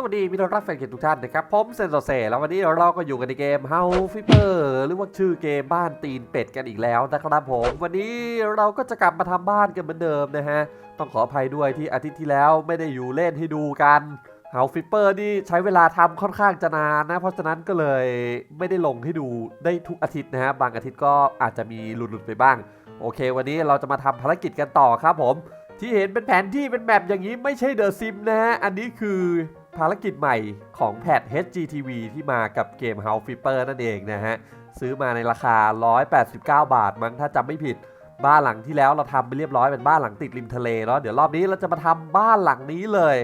สวัสดีมิตรรักแฟนเกมทุกท่านนะครับผมเซนโซเซแล้ววันนี้เราก็อยู่กันในเกม How f i p e r หรือว่าชื่อเกมบ้านตีนเป็ดกันอีกแล้วนะครับผมวันนี้เราก็จะกลับมาทำบ้านกันเหมือนเดิมนะฮะ ต้องขออภัยด้วยที่อาทิตย์ที่แล้วไม่ได้อยู่เล่นให้ดูกัน How f i p e r นี่ใช้เวลาทำค่อนข้างจะนานนะ เพราะฉะนั้นก็เลยไม่ได้ลงให้ดูได้ทุกอาทิตย์นะฮะบางอาทิตย์ก็อาจจะมีหลุดๆไปบ้าง โอเค วันนี้เราจะมาทำภารกิจกันต่อครับผมที่เห็นเป็นแผนที่เป็นแมปอย่างนี้ไม่ใช่เดอะซิมนะฮะ อันนี้คือ ภารกิจใหม่ของแพท HGTV ที่มากับเกม House Flipper นั่นเองนะฮะ ซื้อมาในราคา 189 บาท มั้งถ้าจำไม่ผิด บ้านหลังที่แล้วเราทำไปเรียบร้อยเป็นบ้านหลังติดริมทะเลเนาะเดี๋ยวรอบนี้เราจะมาทำบ้านหลังนี้เลย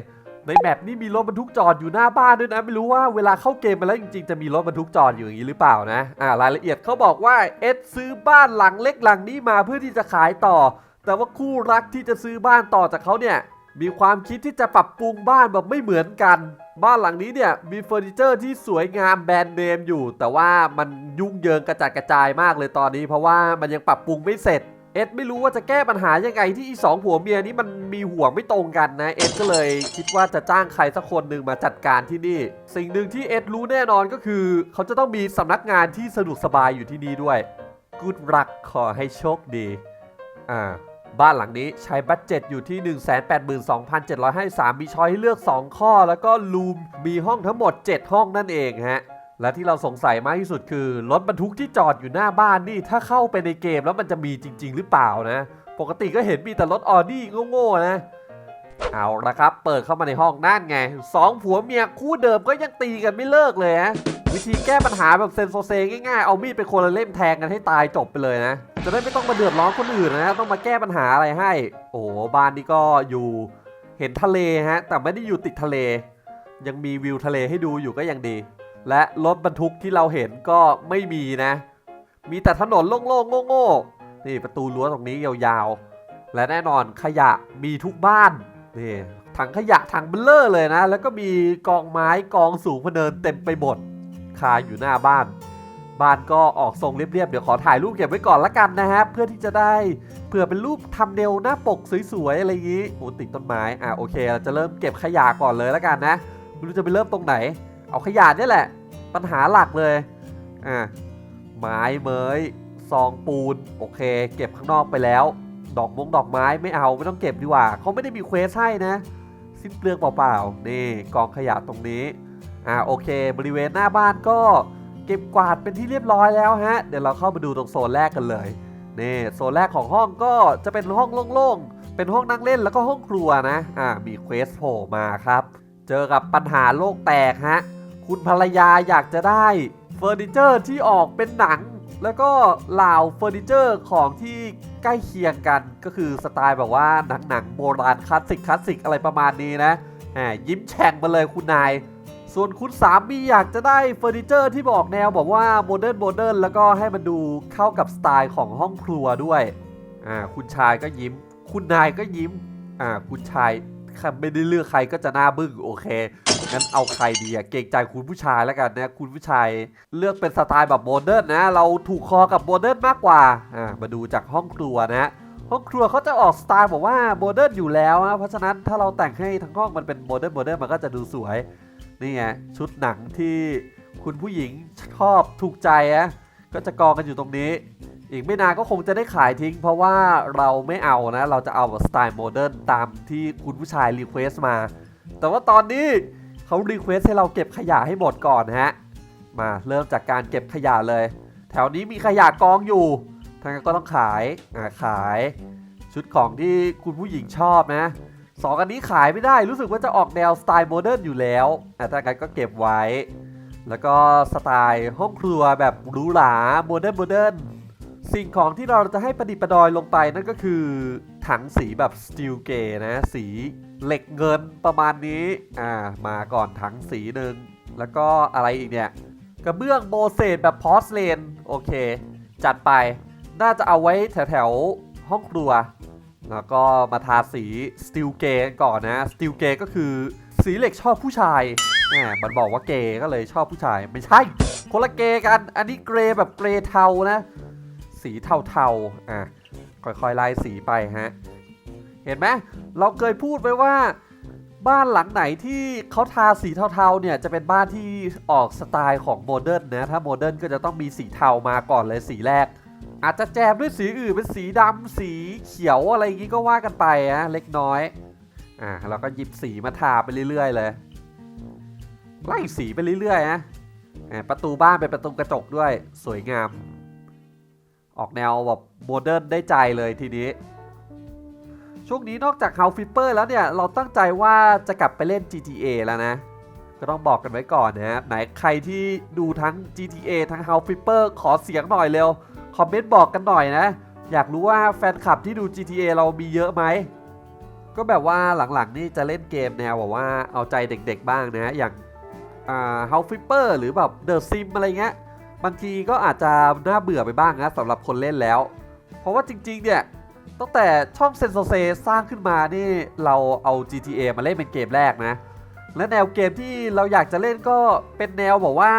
ในแมปนี้มีรถบรรทุกจอดอยู่หน้าบ้านด้วยนะ ไม่รู้ว่าเวลาเข้าเกมไปแล้วจริงๆจะมีรถบรรทุกจอดอยู่อย่างนี้หรือเปล่านะอ่ารายละเอียดเขาบอกว่าเอ็ดซื้อบ้านหลังเล็กหลังนี้มาเพื่อที่จะขายต่อ แต่ว่าคู่รักที่จะซื้อบ้านต่อจากเขาเนี่ย มีความคิดที่จะปรับปรุงบ้านแบบไม่เหมือนกัน บ้านหลังนี้เนี่ยมีเฟอร์นิเจอร์ที่สวยงามแบรนด์เนมอยู่ แต่ว่ามันยุ่งเหยิงกระจัดกระจายมากเลยตอนนี้ เพราะว่ามันยังปรับปรุงไม่เสร็จเอ็ดไม่รู้ว่าจะแก้ปัญหายังไงที่อีสองผัวเมียนี้มันมีหัวไม่ตรงกันนะเอ็ดก็เลยคิดว่าจะจ้างใครสักคนหนึ่งมาจัดการที่นี่ สิ่งหนึ่งที่เอ็ดรู้แน่นอนก็คือ เขาจะต้องมีสำนักงานที่สะดวกสบายอยู่ที่นี่ด้วยกูดรักขอให้โชคดีอ่า บ้านหลังนี้ใช้บัตเจ็ตอยู่ที่ 182,753 มีช้อยให้เลือก 2 ข้อ แล้วก็รูมมีห้องทั้งหมด 7 ห้องนั่นเองฮะและที่เราสงสัยมากที่สุดคือรถบรรทุกที่จอดอยู่หน้าบ้านนี่ถ้าเข้าไปในเกมแล้วมันจะมีจริง ๆ หรือเปล่านะ ปกติก็เห็นมีแต่รถออดี้โง่ๆนะ เอาละครับ เปิดเข้ามาในห้องนั่นไงสองผัวเมียคู่เดิมก็ยังตีกันไม่เลิกเลยฮะ วิธีแก้ปัญหาแบบเซนโซเซง่ายๆ เอามีดไปคนละเล่มแทงกันให้ตายจบไปเลยนะ จะได้ไม่ต้องมาเดือดร้อนคนอื่นนะ ต้องมาแก้ปัญหาอะไรให้ โอ้บ้านนี้ก็อยู่เห็นทะเลฮะ แต่ไม่ได้อยู่ติดทะเล ยังมีวิวทะเลให้ดูอยู่ก็ยังดี และรถบรรทุกที่เราเห็นก็ไม่มีนะ มีแต่ถนนโล่งๆโง่ๆนี่ประตูรั้วตรงนี้ยาวๆ และแน่นอนขยะมีทุกบ้านนี่ถังขยะถังเบลเลอร์เลยนะ แล้วก็มีกองไม้กองสูงพเนินเต็มไปหมด คาอยู่หน้าบ้าน บ้านก็ออกทรงเรียบๆ เดี๋ยวขอถ่ายรูปเก็บไว้ก่อนละกันนะฮะ เพื่อที่จะได้เผื่อเป็นรูปทำเนวหน้าปกสวยๆ อะไรอย่างนี้โอ้ติดต้นไม้ อะโอเค เราจะเริ่มเก็บขยะก่อนเลยละกันนะไม่รู้จะไปเริ่มตรงไหน เอาขยะนี่แหละ ปัญหาหลักเลย อะไม้เมยซองปูน โอเค เก็บข้างนอกไปแล้ว ดอกมงดอกไม้ไม่เอาไม่ต้องเก็บดีกว่าเขาไม่ได้มีเควสให้นะ สิ้นเปลืองเปล่าๆนี่กองขยะตรงนี้ อ่าโอเค บริเวณหน้าบ้านก็เก็บกวาดเป็นที่เรียบร้อยแล้วฮะ เดี๋ยวเราเข้ามาดูตรงโซนแรกกันเลยนี่โซนแรกของห้องก็จะเป็นห้องโล่งๆ เป็นห้องนั่งเล่นแล้วก็ห้องครัวนะ อ่า มีเควสโผล่มาครับ เจอกับปัญหาโลกแตกฮะ คุณภรรยาอยากจะได้เฟอร์นิเจอร์ที่ออกเป็นหนัง แล้วก็เหล่าเฟอร์นิเจอร์ของที่ใกล้เคียงกัน ก็คือสไตล์แบบว่าหนังหนังๆโบราณคลาสสิกคลาสสิกอะไรประมาณนี้นะแหมยิ้มแฉ่งมาเลยคุณนาย ส่วนคุณสามีอยากจะได้เฟอร์นิเจอร์ที่บอกแนวแบบว่าโมเดิร์นโมเดิร์นแล้วก็ให้มันดูเข้ากับสไตล์ของห้องครัวด้วยอ่าคุณชายก็ยิ้ม คุณนายก็ยิ้มอ่าคุณชายไม่ได้เลือกใครก็จะหน้าบึ้งโอเคงั้นเอาใครดีอะเกรงใจคุณผู้ชายแล้วกันนะคุณผู้ชายเลือกเป็นสไตล์แบบโมเดิร์นนะ เราถูกคอกับโมเดิร์นมากกว่าอ่ามาดูจากห้องครัวนะห้องครัวเขาจะออกสไตล์บอกว่าโมเดิร์นอยู่แล้วนะเพราะฉะนั้นถ้าเราแต่งให้ทั้งห้องมันเป็นโมเดิร์นโมเดิร์นมันก็จะดูสวย นี่ไงชุดหนังที่คุณผู้หญิงชอบถูกใจอะก็จะกองกันอยู่ตรงนี้ อีกไม่นานก็คงจะได้ขายทิ้ง เพราะว่าเราไม่เอานะ เราจะเอาแบบสไตล์โมเดิร์นตามที่คุณผู้ชายรีเควสมา แต่ว่าตอนนี้เขารีเควสให้เราเก็บขยะให้หมดก่อนฮะ มาเริ่มจากการเก็บขยะเลย แถวนี้มีขยะกองอยู่ทางนั้นก็ต้องขายอ่าขาย ชุดของที่คุณผู้หญิงชอบนะ สองอันนี้ขายไม่ได้รู้สึกว่าจะออกแนวสไตล์โมเดิร์นอยู่แล้วอ่ถ้างั้นก็เก็บไว้ แล้วก็สไตล์ห้องครัวแบบหรูหราโมเดิร์นโมเดิร์นสิ่งของที่เราจะให้ประดิษฐ์ประดอยลงไปนั่นก็คือ ถังสีแบบสตีลเกนะสีเหล็กเงินประมาณนี้อ่ามาก่อนถังสีหนึ่งแล้วก็อะไรอีกเนี่ยกระเบื้องโมเสสแบบพอสเลนโอเค จัดไปน่าจะเอาไว้แถวๆห้องครัว แล้วก็มาทาสีสตีลเกก่อนนะสตีลเกก็คือสีเหล็กชอบผู้ชายแหมมันบอกว่าเกย์ก็เลยชอบผู้ชาย ไม่ใช่ คนละเกย์กัน อันนี้เกรย์แบบเกรย์เทานะ สีเทาๆอะค่อยๆไล่สีไปฮะ เห็นไหมเราเคยพูดไปว่าบ้านหลังไหนที่เขาทาสีเทาๆเนี่ยจะเป็นบ้านที่ออกสไตล์ของโมเดิร์นนะถ้าโมเดิร์นก็จะต้องมีสีเทามาก่อนเลยสีแรก อาจจะแจมด้วยสีอื่นเป็นสีดำสีเขียวอะไรอย่างงี้ก็ว่ากันไปอะเล็กน้อยอ่าเราก็หยิบสีมาทาไปเรื่อย ๆ เลยไล่สีไปเรื่อยๆนะอ่าประตูบ้านเป็นประตูกระจกด้วยสวยงาม ออกแนวแบบโมเดิร์นได้ใจเลยทีนี้ ช่วงนี้นอกจาก House Flipper แล้วเนี่ย เราตั้งใจว่าจะกลับไปเล่น GTA แล้วนะ ก็ต้องบอกกันไว้ก่อนนะไหนใครที่ดูทั้ง GTA ทั้ง House Flipper ขอเสียงหน่อยเร็ว คอมเมนต์บอกกันหน่อยนะ อยากรู้ว่าแฟนคลับที่ดู GTA เรามีเยอะไหม ก็แบบว่าหลังๆนี่จะเล่นเกมแนวแบบว่าเอาใจเด็กๆบ้างนะ อย่างอ่า House Flipper หรือแบบ The Sim อะไรเงี้ย บางทีก็อาจจะน่าเบื่อไปบ้างนะสำหรับคนเล่นแล้ว เพราะว่าจริงๆเนี่ยตั้งแต่ช่องเซนโซเซสร้างขึ้นมานี่เราเอา GTA มาเล่นเป็นเกมแรกนะ และแนวเกมที่เราอยากจะเล่นก็เป็นแนวบอกว่า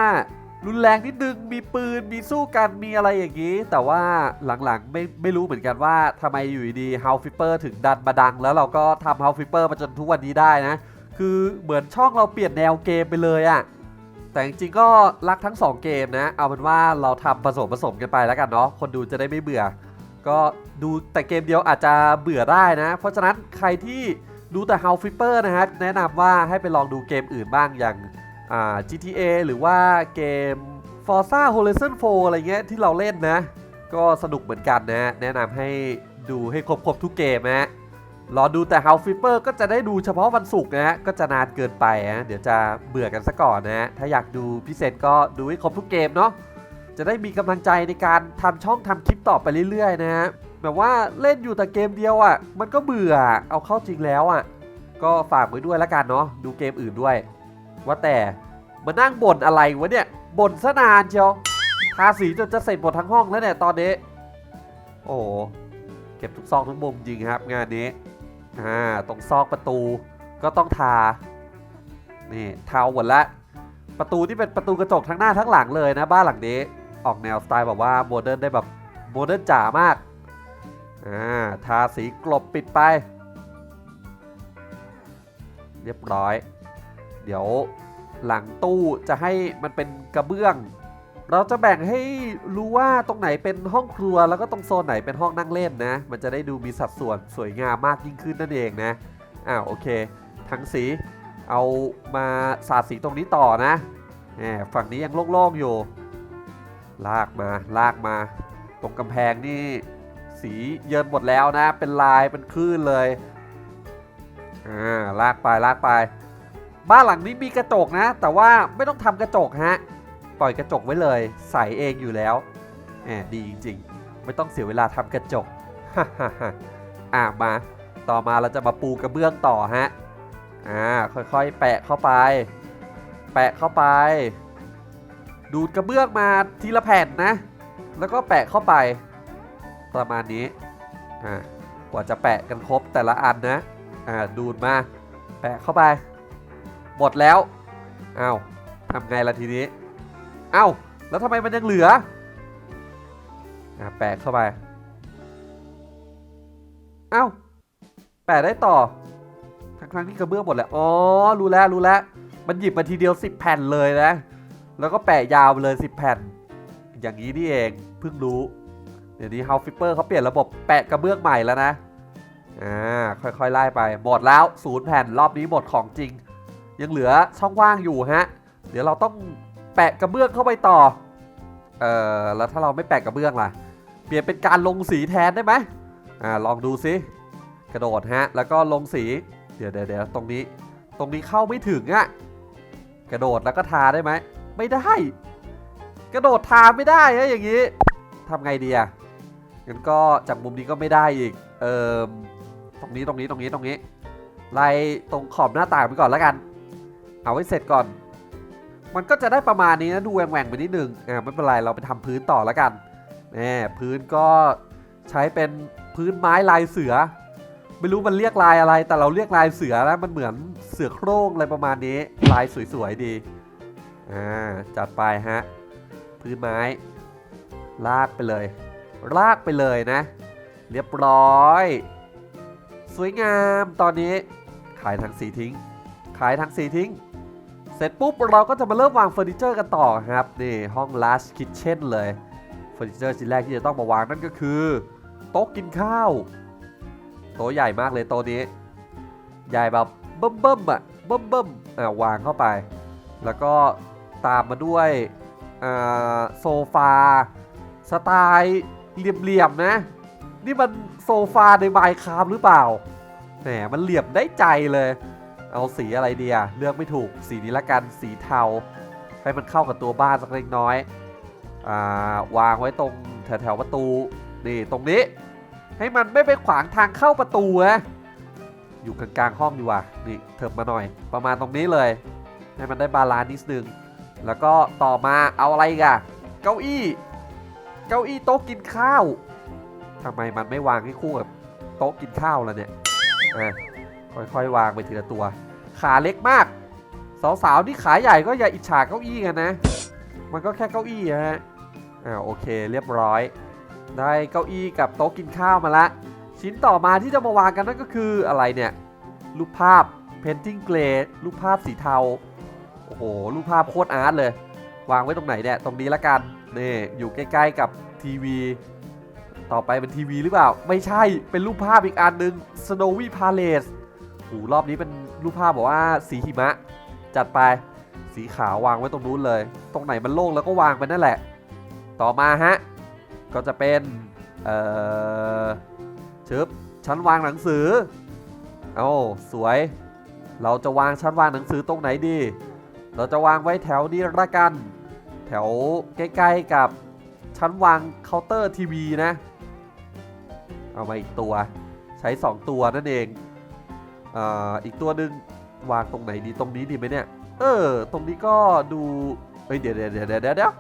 รุนแรงนิดนึงมีปืนมีสู้กันมีอะไรอย่างนี้ แต่ว่าหลังๆไม่ไม่รู้เหมือนกันว่าทำไมอยู่ดีๆ House Flipper ถึงดันมาดัง แล้วเราก็ทำ House Flipper มาจนทุกวันนี้ได้นะ คือเหมือนช่องเราเปลี่ยนแนวเกมไปเลยอะแต่จริงๆก็รักทั้ง 2 เกมนะ เอาเป็นว่าเราทำผสมผสมกันไปแล้วกันเนาะคนดูจะได้ไม่เบื่อ ก็ดูแต่เกมเดียวอาจจะเบื่อได้นะ เพราะฉะนั้นใครที่ดูแต่ House Flipper นะฮะแนะนำว่าให้ไปลองดูเกมอื่นบ้างอย่าง GTA หรือว่าเกม Forza Horizon 4 อะไรเงี้ยที่เราเล่นนะ ก็สนุกเหมือนกันนะ แนะนำให้ดูให้ครบครบทุกเกมนะรอดูแต่ House Flipper ก็จะได้ดูเฉพาะวันศุกร์นะฮะ ก็จะนานเกินไปนะเดี๋ยวจะเบื่อกันซะก่อนนะถ้าอยากดูพิเศษก็ดูให้ครบทุกเกมเนาะ จะได้มีกำลังใจในการทำช่องทำคลิปต่อไปเรื่อยๆนะฮะ แบบว่าเล่นอยู่แต่เกมเดียวอะ่ะ มันก็เบื่อ เอาเข้าจริงแล้วอะ่ะ ก็ฝากไว้ด้วยล้วกันเนาะ ดูเกมอื่นด้วย ว่าแต่มานั่งบ่นอะไรวะเนี่ยบ่นซะนานเชียวทาสีจนจะเสร็จหมดทั้งห้องแล้วเนี่ยตอนนี้ โอ้เก็บทุกซอกทุกมุมจริงครับ งานนี้อ่าตรงซอกประตูก็ต้องทา นี่เทาหมดละ ประตูที่เป็นประตูกระจกทั้งหน้าทั้งหลังเลยนะบ้านหลังนี้ ออกแนวสไตล์แบบว่าโมเดิร์นได้แบบโมเดิร์นจ๋ามากอ่าทาสีกลบปิดไป เรียบร้อย เดี๋ยวหลังตู้จะให้มันเป็นกระเบื้อง เราจะแบ่งให้รู้ว่าตรงไหนเป็นห้องครัวแล้วก็ตรงโซนไหนเป็นห้องนั่งเล่นนะ มันจะได้ดูมีสัดส่วนสวยงามมากยิ่งขึ้นนั่นเองนะอ้าวโอเค ทั้งสีเอามาสาดสีตรงนี้ต่อนะแหมฝั่งนี้ยังโล่งๆอยู่ ลากมาลากมา ตรงกำแพงนี่สีเยินหมดแล้วนะ เป็นลายเป็นคลื่นเลยอ่าลากไปลากไป บ้านหลังนี้มีกระจกนะ แต่ว่าไม่ต้องทำกระจกฮะปล่อยกระจกไว้เลย ใส่เองอยู่แล้วแหมดีจริง ๆ ไม่ต้องเสียเวลาทำกระจกอ่ามาต่อมาเราจะมาปูกระเบื้องต่อฮะอ่าค่อยๆ แปะเข้าไป แปะเข้าไป ดูดกระเบื้องมาทีละแผ่นนะ แล้วก็แปะเข้าไป ประมาณนี้อ่ากว่าจะแปะกันครบแต่ละอันนะอ่าดูดมา แปะเข้าไป หมดแล้วอ้าวทำไงล่ะทีนี้เอ้าแล้วทำไมมันยังเหลืออ่าแปะเข้าไปเอ้าแปะได้ต่อทั้งครั้งที่กระเบื้องหมดแล้วอ๋อรู้แล้วรู้แล้ว มันหยิบมาทีเดียว 10 แผ่นเลยนะ แล้วก็แปะยาวไปเลย 10 แผ่น อย่างนี้นี่เองเพิ่งรู้ เดี๋ยวนี้ House Flipper เขาเปลี่ยนระบบแปะกระเบื้องใหม่แล้วนะอ่าค่อยๆไล่ไปหมดแล้วศูนย์แผ่นรอบนี้หมดของจริง ยังเหลือช่องว่างอยู่ฮะ เดี๋ยวเราต้องแปะกระเบื้องเข้าไปต่อ เออแล้วถ้าเราไม่แปะกระเบื้องล่ะ เปลี่ยนเป็นการลงสีแทนได้ไหมอ่าลองดูซิกระโดดฮะ แล้วก็ลงสี เดี๋ยวเดี๋ยวตรงนี้ ตรงนี้เข้าไม่ถึงอะกระโดดแล้วก็ทาได้ไหม ไม่ได้ กระโดดทาไม่ได้ฮะอย่างนี้ทำไงดีอะงั้นก็จากมุมนี้ก็ไม่ได้อีก เอ่อ ตรงนี้ตรงนี้ตรงนี้ตรงนี้ ไล่ตรงขอบหน้าต่างไปก่อนแล้วกัน เอาไว้เสร็จก่อน มันก็จะได้ประมาณนี้นะดูแหว่งๆไปนิดนึงอ่าไม่เป็นไรเราไปทำพื้นต่อแล้วกันแหมพื้นก็ใช้เป็นพื้นไม้ลายเสือ ไม่รู้มันเรียกลายอะไร แต่เราเรียกลายเสือแล้วมันเหมือนเสือโคร่งอะไรประมาณนี้ ลายสวยๆดีอ่าจัดไปฮะพื้นไม้ ลากไปเลย ลากไปเลยนะ เรียบร้อย สวยงามตอนนี้ ขายทั้งสีทิ้ง ขายทั้งสีทิ้ง เสร็จปุ๊บเราก็จะมาเริ่มวางเฟอร์นิเจอร์กันต่อครับนี่ห้อง last kitchen เลยเฟอร์นิเจอร์ชิ้นแรกที่จะต้องมาวางนั่นก็คือ โต๊ะกินข้าว โต๊ะใหญ่มากเลยโต๊ะนี้ ใหญ่แบบเบิ่มเบิ่มๆอะเบิ่มเบิ่มอ่าวางเข้าไป แล้วก็ตามมาด้วยอ่าโซฟาสไตล์เหลี่ยมๆนะ นี่มันโซฟาในไมค์คาฟหรือเปล่าแหมมันเหลี่ยมได้ใจเลย เอาสีอะไรเดีอะเลือกไม่ถูกสีนี้ละกันสีเทา ให้มันเข้ากับตัวบ้านสักเล็กน้อยอ่าวางไว้ตรงแถวๆประตูนี่ตรงนี้ ให้มันไม่ไปขวางทางเข้าประตูนะอยู่กลางๆห้องดีกว่านี่เถิบมาหน่อย ประมาณตรงนี้เลย ให้มันได้บาลานซ์นิดนึงแล้วก็ต่อมาเอาอะไรกอะเก้าอี้ เก้าอี้โต๊ะกินข้าวทำไมมันไม่วางให้คู่กับโต๊ะกินข้าวล่ะเนี่ยอะ ค่อยๆ วางไปทีละตัว ขาเล็กมาก สาวๆที่ขาใหญ่ก็อย่าอิจฉาเก้าอี้กันนะ มันก็แค่เก้าอี้อะฮะอ่าโอเคเรียบร้อย ได้เก้าอี้กับโต๊ะกินข้าวมาละ ชิ้นต่อมาที่จะมาวางกันนั่นก็คืออะไรเนี่ย รูปภาพ painting clay รูปภาพสีเทา โอ้โห รูปภาพโคตรอาร์ตเลย วางไว้ตรงไหนเนี่ย ตรงนี้ละกัน นี่ อยู่ใกล้ๆกับทีวี ต่อไปเป็นทีวีหรือเปล่า ไม่ใช่ เป็นรูปภาพอีกอันหนึ่ง Snowy Palace หรอบนี้เป็นรูปภาพบอกว่าสีหิมะ จัดไปสีขาววางไว้ตรงนู้นเลย ตรงไหนมันโล่งแล้วก็วางไปนั่นแหละ ต่อมาฮะ ก็จะเป็น เอ่อชึบชั้นวางหนังสือ เอาสวย เราจะวางชั้นวางหนังสือตรงไหนดี เราจะวางไว้แถวนี้ละกัน แถวใกล้ๆกับชั้นวางเคาน์เตอร์ทีวีนะ เอามาอีกตัว ใช้ 2 ตัวนั่นเอง อีกตัวหนึ่งวางตรงไหนดีตรงนี้ดีไหมเนี่ย เออ ตรงนี้ก็ดูเฮ้ยเดี๋ยวเดี๋ยวเดี๋ยวเดี๋ยวเดี๋ยว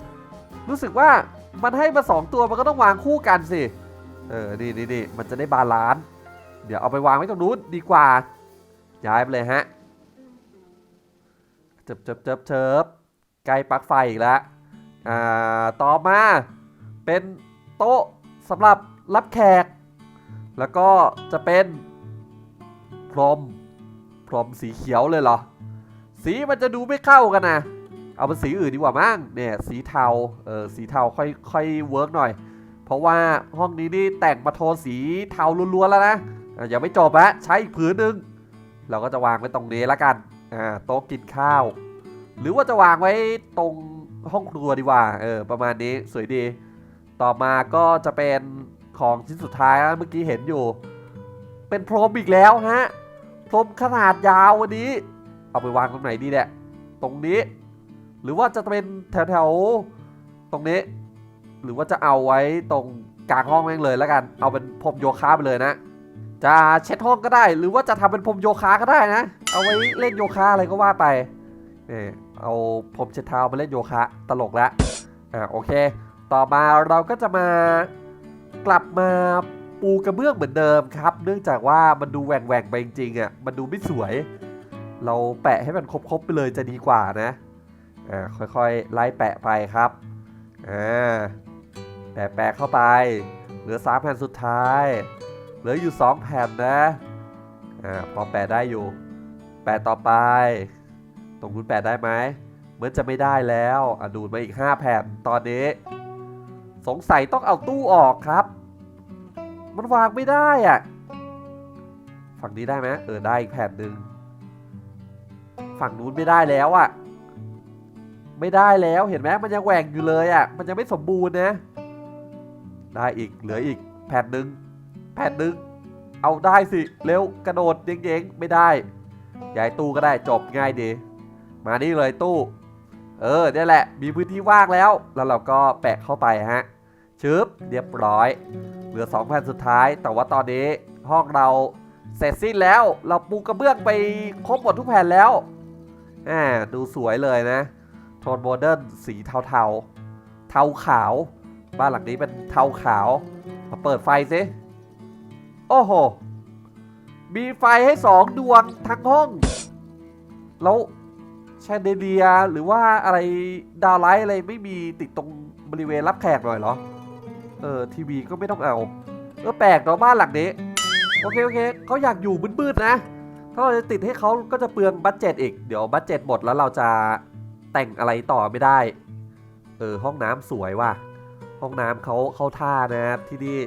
รู้สึกว่ามันให้มา2ตัวมันก็ต้องวางคู่กันสิ เออ นี่นี่นี่มันจะได้บาลานซ์ เดี๋ยวเอาไปวางไว้ตรงนู้นดีกว่า ย้ายไปเลยฮะเจิบเจิบเจิบเจิบใกล้ปลั๊กไฟอีกแล้ว อ่า ต่อมา เป็นโต๊ะสำหรับรับแขก แล้วก็จะเป็น พรม พรมสีเขียวเลยเหรอ สีมันจะดูไม่เข้ากันนะ เอาเป็นสีอื่นดีกว่ามั้งเนี่ยสีเทา เออสีเทาค่อยค่อยเวิร์กหน่อย เพราะว่าห้องนี้นี่แต่งมาโทนสีเทาล้วนๆแล้วนะอยังไม่จบนะใช้อีกผืนหนึ่งเราก็จะวางไว้ตรงนี้แล้วกัน อ่าโต๊ะกินข้าว หรือว่าจะวางไว้ตรงห้องครัวดีกว่า เออ ประมาณนี้สวยดี ต่อมาก็จะเป็นของชิ้นสุดท้ายเมื่อกี้เห็นอยู่ เป็นพรมอีกแล้วฮะ พรมขนาดยาววันนี้ เอาไปวางตรงไหนดีเนี่ยตรงนี้ หรือว่าจะเป็นแถวๆ ตรงนี้ หรือว่าจะเอาไว้ตรงกลางห้องแม่งเลยแล้วกัน เอาเป็นพรมโยคะไปเลยนะ จะเช็ดห้องก็ได้ หรือว่าจะทำเป็นพรมโยคะก็ได้นะ เอาไว้เล่นโยคะอะไรก็ว่าไปเนี่ยเอาพรมเช็ดเท้ามาเล่นโยคะตลกล้วอ่าโอเค ต่อมาเราก็จะมากลับมา ปูกระเบื้องเหมือนเดิมครับ เนื่องจากว่ามันดูแหว่งแหว่งไปจริงๆอะมันดูไม่สวย เราแปะให้มันครบๆไปเลยจะดีกว่านะอ่าค่อยๆไล่แปะไปครับอ่าแปะแปะเข้าไป เหลือ3แผ่นสุดท้าย เหลืออยู่2แผ่นนะอ่าพอแปะได้อยู่ แปะต่อไป ตรงนู้นแปะได้ไหมเหมือนจะไม่ได้แล้วอะดูดมาอีก 5 แผ่นตอนนี้ สงสัยต้องเอาตู้ออกครับ มันวางไม่ได้อะฝั่งนี้ได้ไหมเออได้อีกแผ่นหนึ่งฝั่งนู้นไม่ได้แล้วอะไม่ได้แล้วเห็นไหมมันยังแหว่งอยู่เลยอะ มันยังไม่สมบูรณ์นะ ได้อีกเหลืออีกแผ่นหนึ่งแผ่นหนึ่งเอาได้สิ เร็วกระโดดเย้งๆไม่ได้ย้ายตู้ก็ได้จบง่ายดี มานี่เลยตู้ เออเนี่ยแหละ มีพื้นที่ว่างแล้ว แล้วเราก็แปะเข้าไปฮะ ชึบเรียบร้อย เหลือ2แผ่นสุดท้าย แต่ว่าตอนนี้ห้องเราเสร็จสิ้นแล้ว เราปูกระเบื้องไปครบหมดทุกแผ่นแล้วอ่าดูสวยเลยนะ โทนโมเดิร์นสีเทาเทาเทาขาว บ้านหลังนี้เป็นเทาขาว มาเปิดไฟสิ โอ้โห มีไฟให้สองดวงทั้งห้อง แล้วแชนเดเลียหรือว่าอะไรดาวไลท์อะไรไม่มีติดตรงบริเวณรับแขกหน่อยเหรอ ออทีวีก็ไม่ต้องเอาเออแปลกเนาะบ้านหลังนี้โอเคโอเคเขาอยากอยู่มืดๆนะ ถ้าเราจะติดให้เขาก็จะเปลืองบัตเจ็ตอีกเดี๋ยวบัตเจ็ตหมดแล้วเราจะแต่งอะไรต่อไม่ได้ เออห้องน้ำสวยว่ะ ห้องน้ำเขาเขาท่านะที่นี่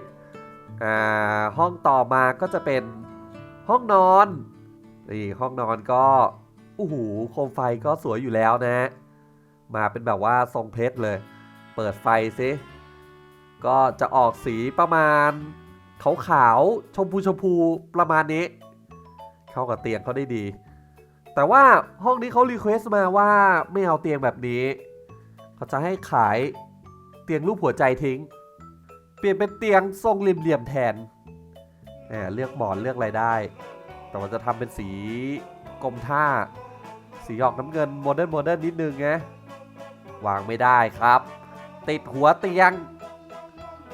อ่าห้องต่อมาก็จะเป็นห้องนอนนี่ห้องนอนก็อู้หูโคมไฟก็สวยอยู่แล้วนะ มาเป็นแบบว่าทรงเพชรเลย เปิดไฟซิ ก็จะออกสีประมาณขาวๆชมพูชมพูประมาณนี้ เข้ากับเตียงเขาได้ดี แต่ว่าห้องนี้เขารีเควสต์มาว่าไม่เอาเตียงแบบนี้ เขาจะให้ขายเตียงรูปหัวใจทิ้ง เปลี่ยนเป็นเตียงทรงเหลี่ยมๆแทนแหมเลือกหมอนเลือกอะไรได้ แต่ว่าจะทำเป็นสีกรมท่า สีออกน้ำเงินโมเดิร์นโมเดิร์นนิดนึงไงวางไม่ได้ครับ ติดหัวเตียง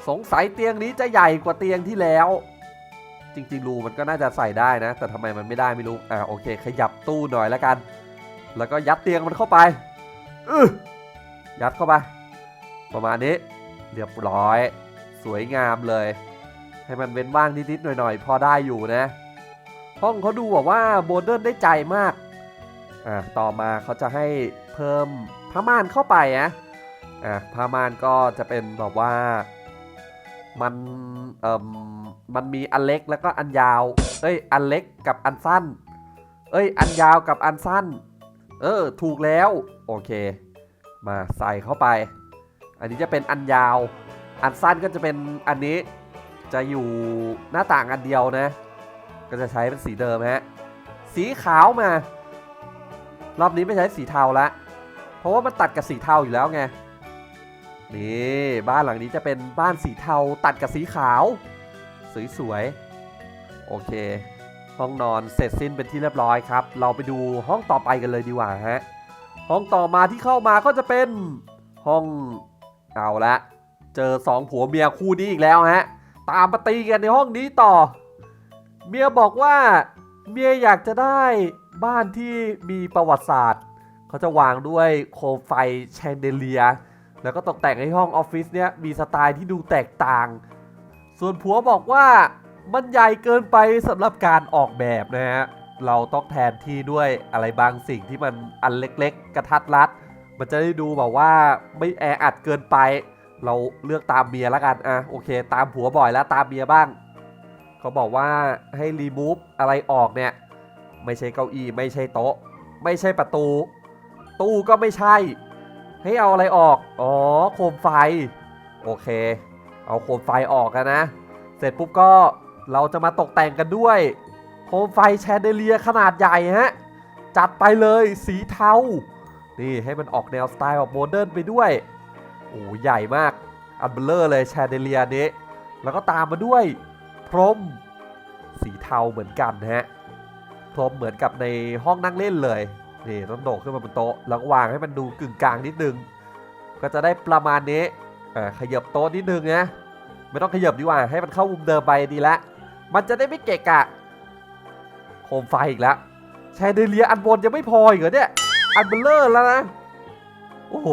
สงสัยเตียงนี้จะใหญ่กว่าเตียงที่แล้ว จริงๆรูมันก็น่าจะใส่ได้นะ แต่ทำไมมันไม่ได้ไม่รู้ อ่าโอเค ขยับตู้หน่อยแล้วกัน แล้วก็ยัดเตียงมันเข้าไปอือยัดเข้าไป ประมาณนี้ เรียบร้อย สวยงามเลย ให้มันเว้นว่างนิดๆหน่อยๆ พอได้อยู่นะ ห้องเขาดูแบบว่าโมเดิร์นได้ใจมาก อ่าต่อมาเขาจะให้เพิ่มผ้าม่านเข้าไปนะอ่าผ้าม่านก็จะเป็นแบบว่า มันเอ่มมันมีอันเล็กแล้วก็อันยาวเอ้ยอันเล็กกับอันสั้น เอ้ย อันยาวกับอันสั้น เออ ถูกแล้ว โอเค มาใส่เข้าไป อันนี้จะเป็นอันยาว อันสั้นก็จะเป็นอันนี้จะอยู่หน้าต่างอันเดียวนะ ก็จะใช้เป็นสีเดิมฮะสีขาวมา รอบนี้ไม่ใช้สีเทาละเพราะว่ามันตัดกับสีเทาอยู่แล้วไง นี่บ้านหลังนี้จะเป็นบ้านสีเทาตัดกับสีขาว สวยๆ โอเค ห้องนอนเสร็จสิ้นเป็นที่เรียบร้อยครับ เราไปดูห้องต่อไปกันเลยดีกว่าฮะ ห้องต่อมาที่เข้ามาก็จะเป็นห้องเอาละเจอสองผัวเมียคู่นี้อีกแล้วฮะ ตามมาตีกันในห้องนี้ต่อ เมียบอกว่าเมียอยากจะได้บ้านที่มีประวัติศาสตร์ เขาจะวางด้วยโคมไฟแชนเดเลีย แล้วก็ตกแต่งให้ห้องออฟฟิศเนี่ยมีสไตล์ที่ดูแตกต่าง ส่วนผัวบอกว่ามันใหญ่เกินไปสำหรับการออกแบบนะฮะ เราต้องแทนที่ด้วยอะไรบางสิ่งที่มันอันเล็กๆ กระทัดรัด มันจะได้ดูแบบว่าไม่แออัดเกินไป เราเลือกตามเมียแล้วกันอะโอเค ตามผัวบ่อยแล้วตามเมียบ้างเขาบอกว่าให้รีมูฟอะไรออกเนี่ยไม่ใช่เก้าอี้ไม่ใช่โต๊ะ ไม่ใช่ประตู ตู้ก็ไม่ใช่ ให้เอาอะไรออก อ๋อ โคมไฟ โอเค เอาโคมไฟออกกันนะ เสร็จปุ๊บก็เราจะมาตกแต่งกันด้วย โคมไฟแชนเดเลียขนาดใหญ่ฮะ จัดไปเลยสีเทา นี่ให้มันออกแนวสไตล์แบบโมเดิร์นไปด้วย โอ้ใหญ่มาก อันเบลเลอร์เลยแชนเดเลียนี้ แล้วก็ตามมาด้วย พรม สีเทาเหมือนกันนะฮะ พรมเหมือนกับในห้องนั่งเล่นเลย นี่ต้องโดดขึ้นมาบนโต๊ะแล้วก็วางให้มันดูกึ่งกลางนิดนึง ก็จะได้ประมาณนี้อ่าขยับโต๊ะนิดนึงนะไม่ต้องขยับดีกว่าให้มันเข้ามุมเดิมไปดีละ มันจะได้ไม่เกะกะ โคมไฟอีกแล้วแชนเดเลียอันบนยังไม่พออีกเหรอเนี่ยอันเบลเลอร์แล้วนะ โอ้โห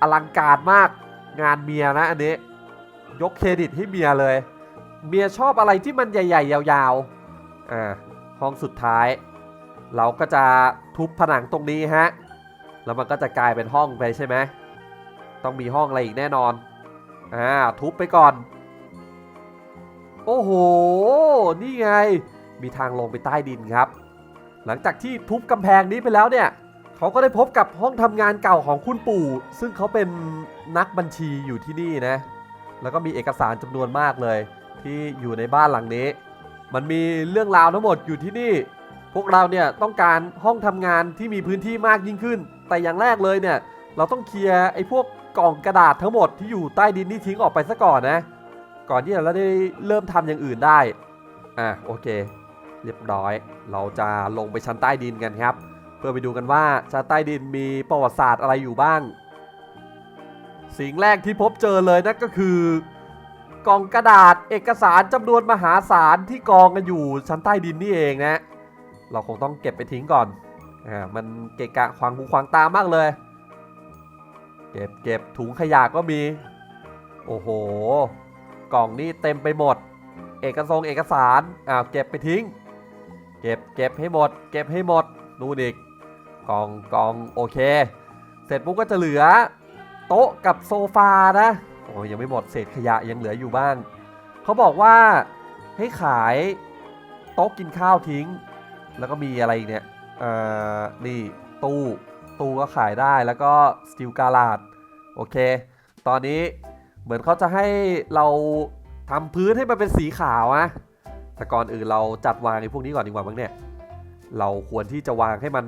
อลังการมากงานเมียนะอันนี้ ยกเครดิตให้เมียเลย เมียชอบอะไรที่มันใหญ่ ๆ ยาวๆ อ่า ห้องสุดท้าย เราก็จะทุบผนังตรงนี้ฮะ แล้วมันก็จะกลายเป็นห้องไปใช่ไหม ต้องมีห้องอะไรอีกแน่นอน อ่า ทุบไปก่อน โอ้โห นี่ไง มีทางลงไปใต้ดินครับ หลังจากที่ทุบกำแพงนี้ไปแล้วเนี่ย เขาก็ได้พบกับห้องทำงานเก่าของคุณปู่ ซึ่งเขาเป็นนักบัญชีอยู่ที่นี่นะ แล้วก็มีเอกสารจำนวนมากเลย ที่อยู่ในบ้านหลังนี้ มันมีเรื่องราวทั้งหมดอยู่ที่นี่ พวกเราเนี่ยต้องการห้องทำงานที่มีพื้นที่มากยิ่งขึ้น แต่อย่างแรกเลยเนี่ย เราต้องเคลียร์ไอ้พวกกล่องกระดาษทั้งหมดที่อยู่ใต้ดินนี่ทิ้งออกไปซะก่อนนะ ก่อนที่เราได้เริ่มทำอย่างอื่นได้ อะโอเค เรียบร้อย เราจะลงไปชั้นใต้ดินกันครับ เพื่อไปดูกันว่าชั้นใต้ดินมีประวัติศาสตร์อะไรอยู่บ้าง สิ่งแรกที่พบเจอเลยนั่นก็คือกล่องกระดาษเอกสารจำนวนมหาศาลที่กองกันอยู่ชั้นใต้ดินนี่เองนะ เราคงต้องเก็บไปทิ้งก่อน อ่า มันเกะกะขวางหูขวางตามากเลย เก็บเก็บถุงขยะก็มี โอ้โห กล่องนี่เต็มไปหมด เอกสงเอกสารอ่าเก็บไปทิ้ง เก็บเก็บให้หมด เก็บให้หมดนู่นอีกกองกล่องโอเค เสร็จปุ๊บก็จะเหลือ โต๊ะกับโซฟานะ โอ้ยยังไม่หมดเศษขยะยังเหลืออยู่บ้าง เขาบอกว่าให้ขายโต๊ะกินข้าวทิ้ง แล้วก็มีอะไรอีกเนี่ยเอ่อนี่ตู้ตู้ก็ขายได้แล้วก็สตีลการาดโอเค ตอนนี้เหมือนเขาจะให้เราทำพื้นให้มันเป็นสีขาวนะแต่ก่อนอื่นเราจัดวางไอ้พวกนี้ก่อนดีกว่ามั้งเนี่ย เราควรที่จะวางให้มัน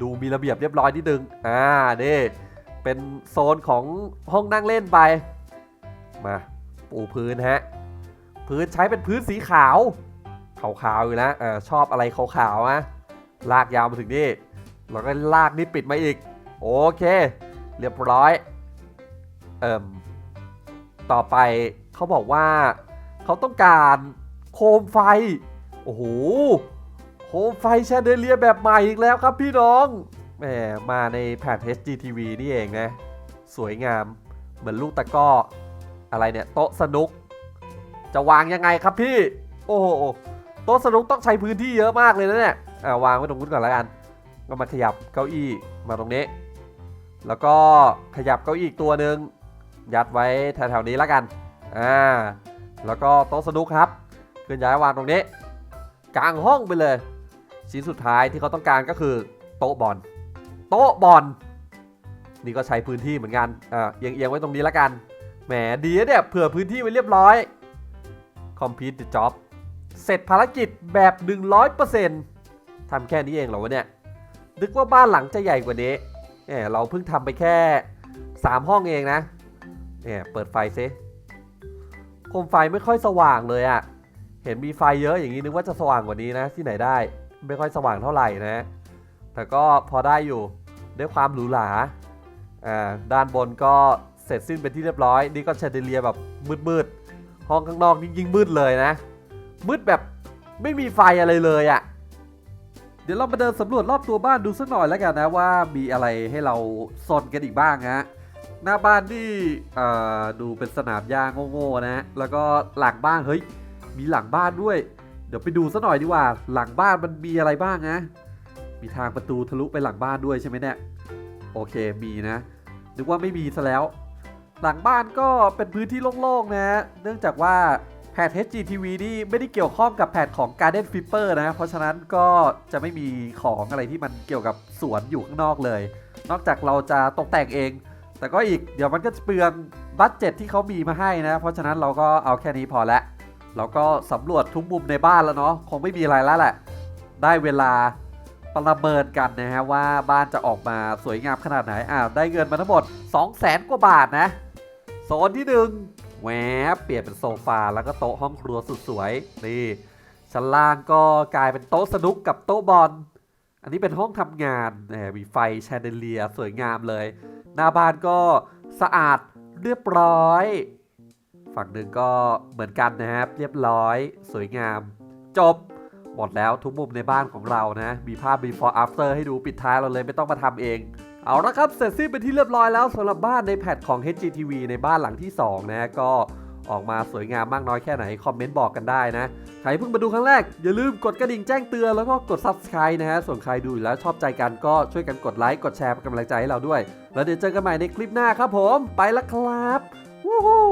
ดูมีระเบียบเรียบร้อยนิดนึง อ่านี่เป็นโซนของห้องนั่งเล่นไป มา ปูพื้นฮะ พื้นใช้เป็นพื้นสีขาว ขาวๆอยู่นะเออชอบอะไรขาวๆนะลากยาวมาถึงนี่แล้วก็ลากนี่ปิดมาอีก โอเค เรียบร้อยเอิ่มต่อไปเขาบอกว่าเขาต้องการโคมไฟ โอ้โหโคมไฟแชนเดเลียแบบใหม่อีกแล้วครับพี่น้องแหมมาในแผ่น HGTV นี่เองนะ สวยงามเหมือนลูกตะก้อ อะไรเนี่ย โต๊ะสนุก จะวางยังไงครับพี่ โอ้โห ต๊ะสนุกต้องใช้พื้นที่เยอะมากเลยนะเนี่ยอ่าวางไว้ตรงนู้นก่อนแล้วกัน ก็มาขยับเก้าอี้มาตรงนี้ แล้วก็ขยับเก้าอี้อีกตัวหนึ่งยัดไว้แถวๆนี้แล้วกัน อ่า แล้วก็โต๊ะสนุกครับเคลื่อนย้ายวางตรงนี้ กลางห้องไปเลย ชิ้นสุดท้ายที่เขาต้องการก็คือโต๊ะบอล โต๊ะบอล นี่ก็ใช้พื้นที่เหมือนกัน อ่า เอียงๆไว้ตรงนี้แล้วกัน แหมดีเนี่ยเผื่อพื้นที่ไว้เรียบร้อย complete the job เสร็จภารกิจแบบ 100%ทำแค่นี้เองเหรอวะเนี่ย นึกว่าบ้านหลังจะใหญ่กว่านี้แหมเราเพิ่งทำไปแค่ 3 ห้องเองนะ เนี่ยเปิดไฟซิโคมไฟไม่ค่อยสว่างเลยอะ่ะ เห็นมีไฟเยอะอย่างนี้นึกว่าจะสว่างกว่านี้นะที่ไหนได้ ไม่ค่อยสว่างเท่าไหร่นะ แต่ก็พอได้อยู่ด้วยความหรูหรา อ่าด้านบนก็เสร็จสิ้นเป็นที่เรียบร้อย นี่ก็แชนเดเลียแบบมืดๆ ห้องข้างนอกนี่ยิ่งมืดเลยนะ มืดแบบไม่มีไฟอะไรเลยอะ่ะ เดี๋ยวเรามาเดินสำรวจรอบตัวบ้านดูสักหน่อยแล้วกันนะว่ามีอะไรให้เราซนกันอีกบ้างฮะหน้าบ้านที่ดูเป็นสนามหญ้าโง่ๆนะ แล้วก็หลังบ้านเฮ้ยมีหลังบ้านด้วย เดี๋ยวไปดูสักหน่อยดีกว่า หลังบ้านมันมีอะไรบ้างนะ มีทางประตูทะลุไปหลังบ้านด้วยใช่ไหมเนี่ย โอเคมีนะ นึกว่าไม่มีซะแล้ว หลังบ้านก็เป็นพื้นที่โล่งๆนะ เนื่องจากว่า พท HGTV นี่ไม่ได้เกี่ยวข้องกับแพทของ Garden Flipper นะ เพราะฉะนั้นก็จะไม่มีของอะไรที่มันเกี่ยวกับสวนอยู่ข้างนอกเลย นอกจากเราจะตกแต่งเอง แต่ก็อีกเดี๋ยวมันก็จะเปลืองบัตเจ็ตที่เขามีมาให้นะ เพราะฉะนั้นเราก็เอาแค่นี้พอละเราก็สำรวจทุกมุมในบ้านแล้วเนาะคงไม่มีอะไรแล้วแหละ ได้เวลาประเมินกันนะฮะว่าบ้านจะออกมาสวยงามขนาดไหนอ่าได้เงินมาทั้งหมด 2 0 0แสนกว่าบาทนะโซนที่หนึ่ง แหวบเปลี่ยนเป็นโซฟาแล้วก็โต๊ะห้องครัวสุดสวยนี่ชั้นล่างก็กลายเป็นโต๊ะสนุกกับโต๊ะบอล อันนี้เป็นห้องทำงานแหมมีไฟแชนเดเลียสวยงามเลย หน้าบ้านก็สะอาดเรียบร้อย ฝั่งหนึ่งก็เหมือนกันนะครับ เรียบร้อย สวยงาม จบ หมดแล้วทุกมุมในบ้านของเรานะ มีภาพ before after ให้ดูปิดท้ายเราเลยไม่ต้องมาทำเอง เอาละครับเสร็จสิ้นเป็นที่เรียบร้อยแล้วสำหรับบ้านในแพทของ HGTV ในบ้านหลังที่ 2 นะก็ออกมาสวยงามมากน้อยแค่ไหน คอมเมนต์บอกกันได้นะ ใครเพิ่งมาดูครั้งแรก อย่าลืมกดกระดิ่งแจ้งเตือนแล้วก็กด Subscribe นะฮะ ส่วนใครดูแล้วชอบใจกันก็ช่วยกันกดไลค์ กดแชร์เป็นกำลังใจให้เราด้วย แล้วเดี๋ยวเจอกันใหม่ในคลิปหน้าครับผม ไปละครับ วู้ฮู้